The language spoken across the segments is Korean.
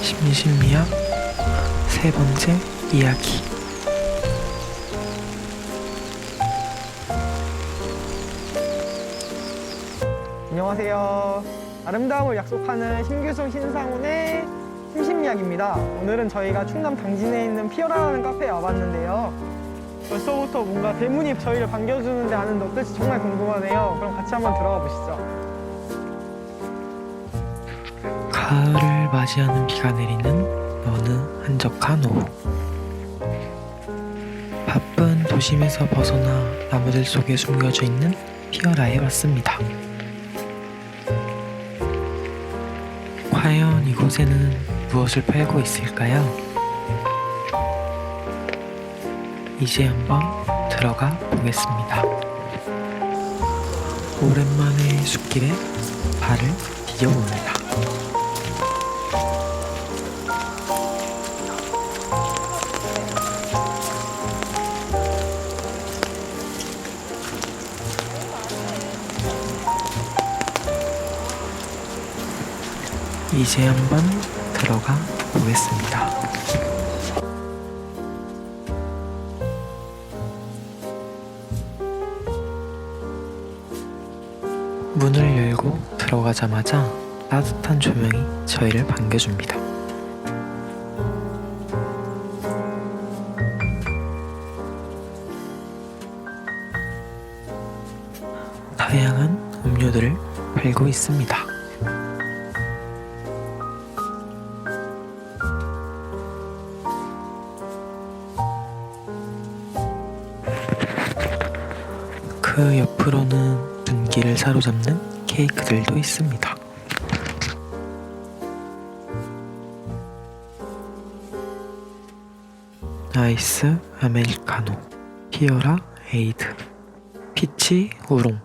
심리심리학 세 번째 이야기 안녕하세요. 아름다움을 약속하는 심규순 신상훈의 심심리학입니다. 오늘은 저희가 충남 당진에 있는 피어라라는 카페에 와봤는데요. 벌써부터 뭔가 대문이 저희를 반겨주는데 아는데 어떨지 정말 궁금하네요. 그럼 같이 한번 들어가 보시죠. 가을을 맞이하는 비가 내리는 어느 한적한 오후 바쁜 도심에서 벗어나 나무들 속에 숨겨져 있는 피어라에 왔습니다. 과연 이곳에는 무엇을 팔고 있을까요? 이제 한번 들어가 보겠습니다. 오랜만에 숲길에 발을 디뎌봅니다. 이제 한번 들어가 보겠습니다. 문을 열고 들어가자마자 따뜻한 조명이 저희를 반겨줍니다. 다양한 음료들을 팔고 있습니다. 그 옆으로는 눈길을 사로잡는 케이크들도 있습니다. 아이스 아메리카노, 피어라 에이드, 피치 우롱,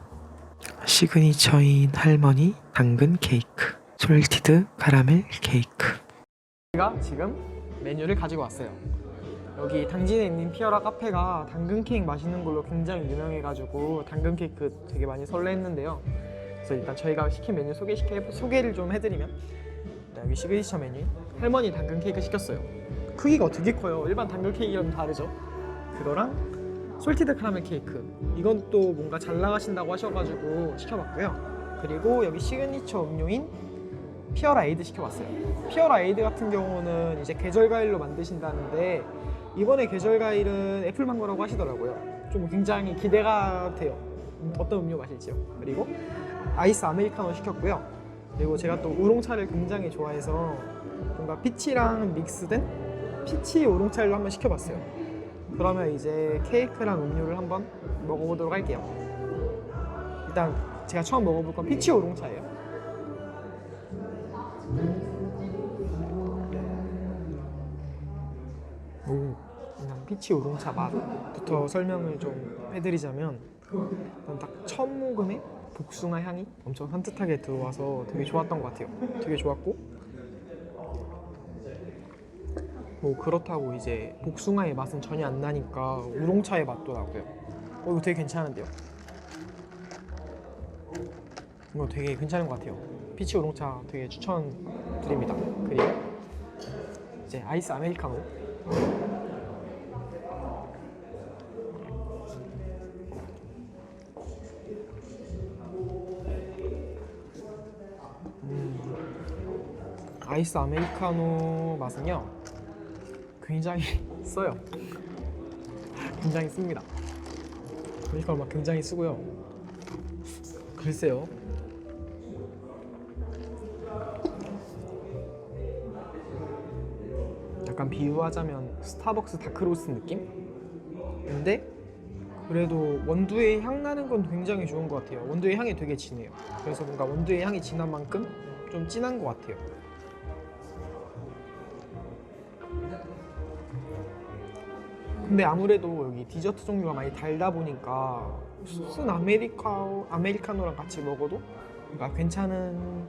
시그니처인 할머니 당근 케이크, 솔티드 카라멜 케이크. 제가 지금 메뉴를 가지고 왔어요. 여기 당진에 있는 피어라 카페가 당근 케이크 맛있는 걸로 굉장히 유명해가지고 당근 케이크 되게 많이 설레했는데요. 그래서 일단 저희가 시킨 메뉴 소개시켜 소개를 좀 해드리면 여기 시그니처 메뉴 할머니 당근 케이크 시켰어요. 크기가 되게 커요. 일반 당근 케이크랑 다르죠. 그거랑 솔티드 카라멜 케이크 이건 또 뭔가 잘 나가신다고 하셔가지고 시켜봤고요. 그리고 여기 시그니처 음료인 피어라 에이드 시켜봤어요. 피어라 에이드 같은 경우는 이제 계절 과일로 만드신다는데 이번에 계절 과일은 애플망고라고 하시더라고요. 좀 굉장히 기대가 돼요. 음, 어떤 음료 마실지요. 그리고 아이스 아메리카노 시켰고요. 그리고 제가 또 우롱차를 굉장히 좋아해서 뭔가 피치랑 믹스된 피치 우롱차를 한번 시켜봤어요. 그러면 이제 케이크랑 음료를 한번 먹어보도록 할게요. 일단 제가 처음 먹어볼 건 피치 우롱차예요. 피치 우롱차 맛부터 설명을 좀 해드리자면 딱첫 모금에 복숭아 향이 엄청 산뜻하게 들어와서 되게 좋았던 것 같아요. 되게 좋았고 뭐 그렇다고 이제 복숭아의 맛은 전혀 안 나니까 우롱차의 맛도 나고요. 어, 이거 되게 괜찮은데요? 이거 되게 괜찮은 것 같아요. 피치 우롱차 되게 추천드립니다. 그리고 이제 아이스 아메리카노 아이스 아메리카노 맛은요 굉장히 써요 굉장히 씁니다 아메리카노 맛 굉장히 쓰고요 글쎄요 약간 비유하자면 스타벅스 다크로스 느낌? 근데 그래도 원두의 향 나는 건 굉장히 좋은 것 같아요. 원두의 향이 되게 진해요. 그래서 뭔가 원두의 향이 진한 만큼 좀 진한 것 같아요. 근데 아무래도 여기 디저트 종류가 많이 달다 보니까 순 아메리카 아메리카노랑 같이 먹어도 뭔가 괜찮은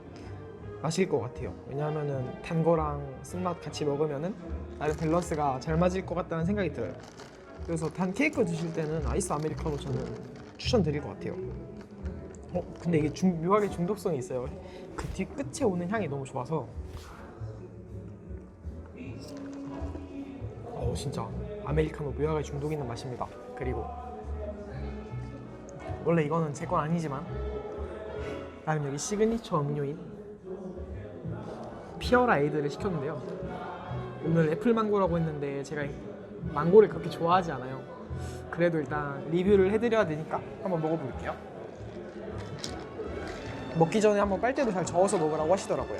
맛일 것 같아요. 왜냐하면은 단 거랑 쓴맛 같이 먹으면은 나름 밸런스가 잘 맞을 것 같다는 생각이 들어요. 그래서 단 케이크 드실 때는 아이스 아메리카노 저는 추천드릴 것 같아요. 어 근데 이게 중, 묘하게 중독성이 있어요. 그 뒤 끝에 오는 향이 너무 좋아서 진짜 아메리카노 묘하게 중독 있는 맛입니다. 그리고 원래 이거는 제 건 아니지만 나는 여기 시그니처 음료인 피어라 에이드를 시켰는데요. 오늘 애플 망고라고 했는데 제가 망고를 그렇게 좋아하지 않아요. 그래도 일단 리뷰를 해드려야 되니까 한번 먹어볼게요. 먹기 전에 한번 빨대도 잘 저어서 먹으라고 하시더라고요.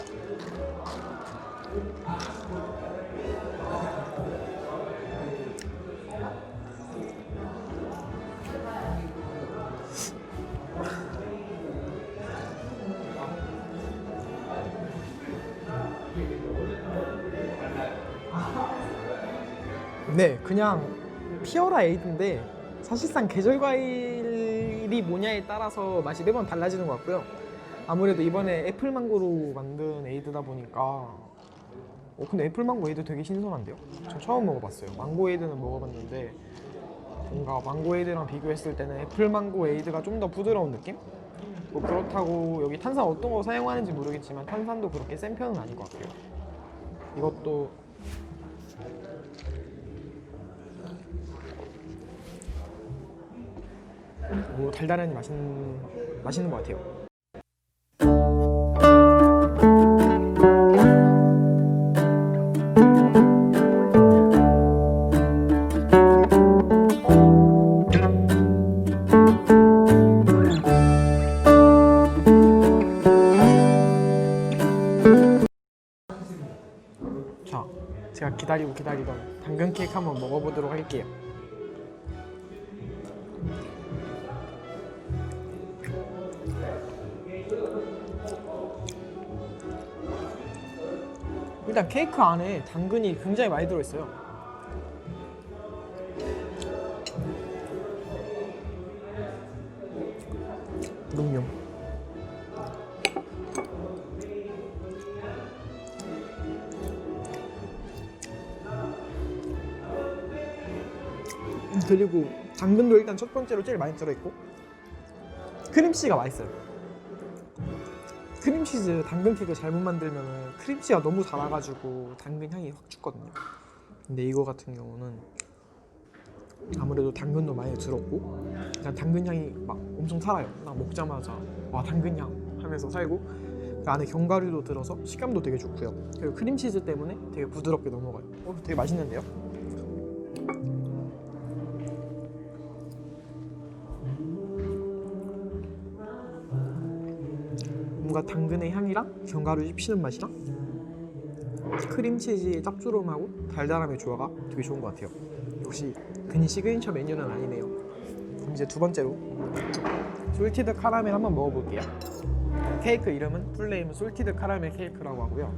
네, 그냥 피어라 에이드인데 사실상 계절 과일이 뭐냐에 따라서 맛이 매번 달라지는 것 같고요. 아무래도 이번에 애플 망고로 만든 에이드다 보니까 어 근데 애플 망고 에이드 되게 신선한데요? 저 처음 먹어봤어요. 망고 에이드는 먹어봤는데 뭔가 망고 에이드랑 비교했을 때는 애플 망고 에이드가 좀 더 부드러운 느낌? 뭐 그렇다고 여기 탄산 어떤 거 사용하는지 모르겠지만 탄산도 그렇게 센 편은 아닌 것 같고요. 이것도 뭐 달달하니 맛있는 맛있는 것 같아요. 자, 제가 기다리고 기다리던 당근 케이크 한번 먹어보도록 할게요. 일단 케이크 안에 당근이 굉장히 많이 들어있어요. 농용. 그리고 당근도 일단 첫 번째로 제일 많이 들어있고 크림치즈가 맛있어요. 크림치즈 당근 케이크 잘못 만들면 크림치즈가 너무 달아가지고 당근 향이 확 죽거든요. 근데 이거 같은 경우는 아무래도 당근도 많이 들었고 일단 당근 향이 막 엄청 살아요. 딱 먹자마자 와 당근 향 하면서 살고 그 안에 견과류도 들어서 식감도 되게 좋고요. 그리고 크림치즈 때문에 되게 부드럽게 넘어가요. 어, 되게 맛있는데요? 뭔가 당근의 향이랑 견과류 씹히는 맛이랑 크림치즈의 짭조름하고 달달함의 조화가 되게 좋은 것 같아요. 역시 근이 시그니처 메뉴는 아니네요. 그럼 이제 두 번째로 솔티드 카라멜 한번 먹어볼게요. 케이크 이름은 플레임 솔티드 카라멜 케이크라고 하고요.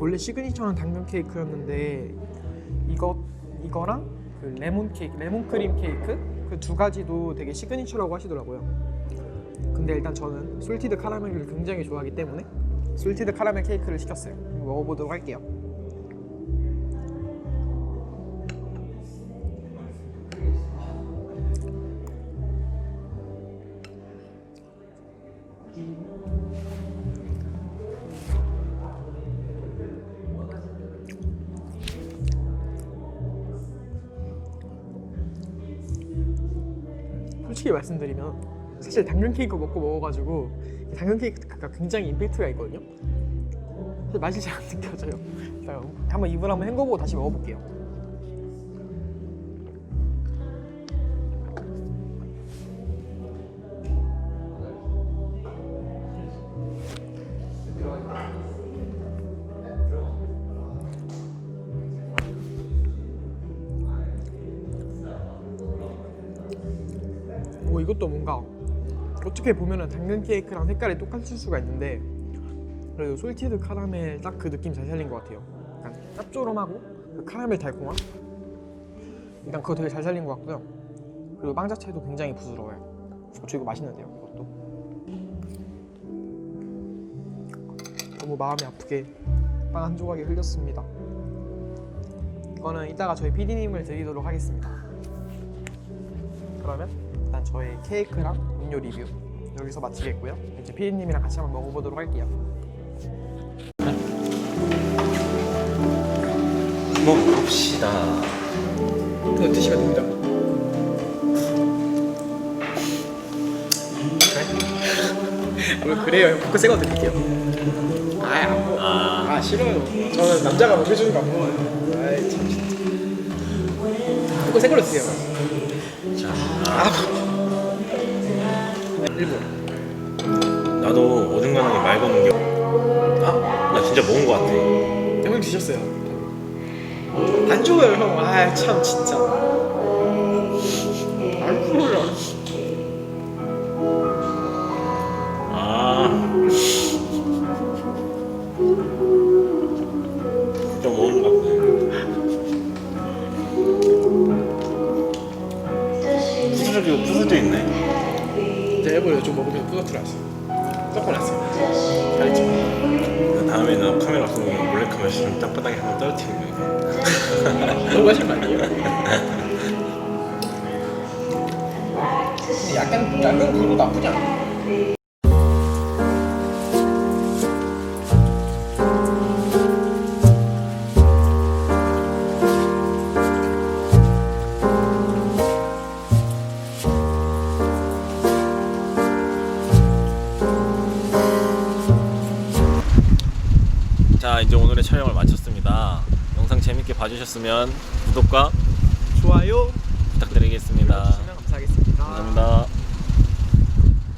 원래 시그니처는 당근 케이크였는데 이거 이거랑 그 레몬 케이크, 레몬 크림 케이크 그 두 가지도 되게 시그니처라고 하시더라고요. 근데 일단 저는 솔티드 카라멜을 굉장히 좋아하기 때문에 솔티드 카라멜 케이크를 시켰어요. 먹어보도록 할게요. 솔직히 말씀드리면 사실 당근 케이크 먹고 먹어가지고 이 당근 케이크가 굉장히 임팩트가 있거든요. 사실 맛이 잘 안 느껴져요. 자, 한번 입을 한번 헹궈보고 다시 먹어볼게요. 오 이것도 뭔가 어떻게 보면은 당근 케이크랑 색깔이 똑같을 수가 있는데 그래도 솔티드 카라멜 딱 그 느낌 잘 살린 것 같아요. 약간 짭조름하고 그 카라멜 달콤함 일단 그거 되게 잘 살린 것 같고요. 그리고 빵 자체도 굉장히 부드러워요. 어, 저 이거 맛있는데요, 이것도. 너무 마음이 아프게 빵 한 조각이 흘렸습니다. 이거는 이따가 저희 PD님을 드리도록 하겠습니다. 그러면 일단 저의 케이크랑 음료 리뷰 여기서 마치겠고요. 이제 피디님이랑 같이 한번 먹어보도록 할게요. 봅시다. 이거 드시면 됩니다. 원래 그래요. 형 포크 새거 드릴게요. 아이 안 먹어. 아, 아 싫어요. 저는 남자가 먹여주는 거안 먹어요. 아이 참 진짜. 포크 새 걸로 드세요. 자, 아. 일본. 나도 어중간하게 말 거는 게. 아, 나 진짜 먹은 거 같아. 형님 드셨어요. 안 좋아요 형. 아 참 진짜. 안 좋아요. 아, 진짜 먹은 거 같아. 부스러져, 부스러져 있네. 제가 일본에 좀 먹으면 뿌듯해놨어요. 섞어놨어요. 알죠? 다음에 나 카메라 없으면 몰래 카메라 좀 땅바닥에 한번 떨어뜨리는 거. 너무 하신 거 아니에요? 약간 약간 그거 나쁘지 않아. 촬영을 마쳤습니다. 영상 재밌게 봐주셨으면 구독과 좋아요. 부탁드리겠습니다.